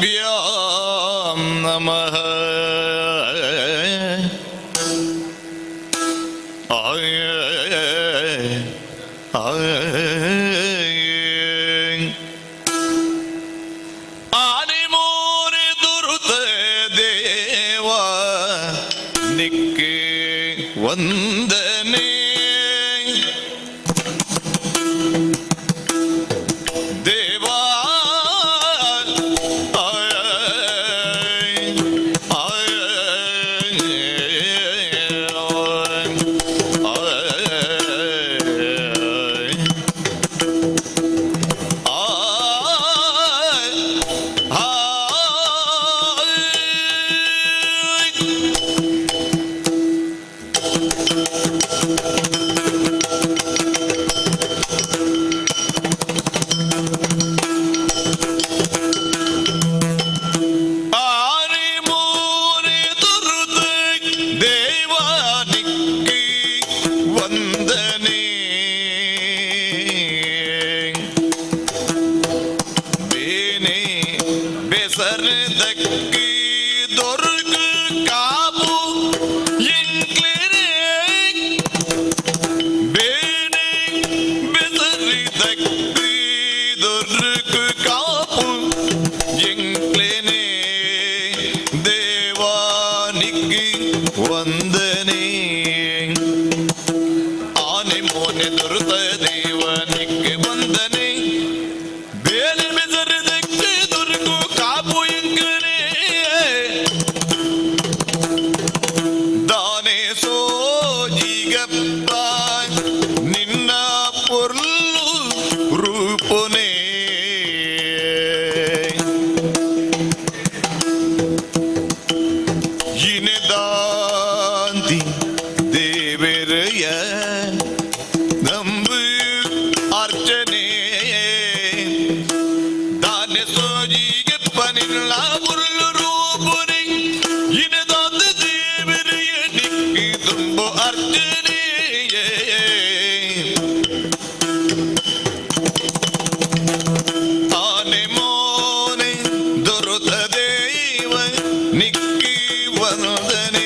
ഭ്യം നമ. ദേവ. നിക്ക് വന്ദനേ. வந்தனே. வேணே பெசர்தக்கு தொருக்கு காபு வேணே பெசர்தக்கு தொருக்கு காபு எங்களே தேவானிக்கு வந்தனே. ದುರುತ ದೇವ ನಿಂಗೆ ಬಂದನೆ. ಬೇರೆ ಬೆದರದಕ್ಕೆ ದುರ್ಗು ಕಾಪು ಎಂಗನೆ. ದಾನೆ ಸೋ ಈಗಪ್ಪ ನಿನ್ನ ಪೊರ್ಲು ರೂಪನೆ. ಇನೆದಾಂತಿ لزوجي قد الله الروبني ينضد ديبريني ذنب أرجني ஆனமோனே துருத தேவன் நிக்கி வந்தனே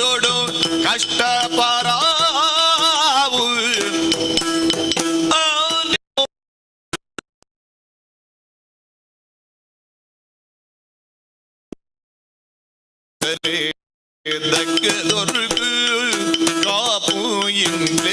ഞങ്ങളോടും കഷ്ടപ്പാറാവൂ ദുർഗ കാപ്പൂയിന്റെ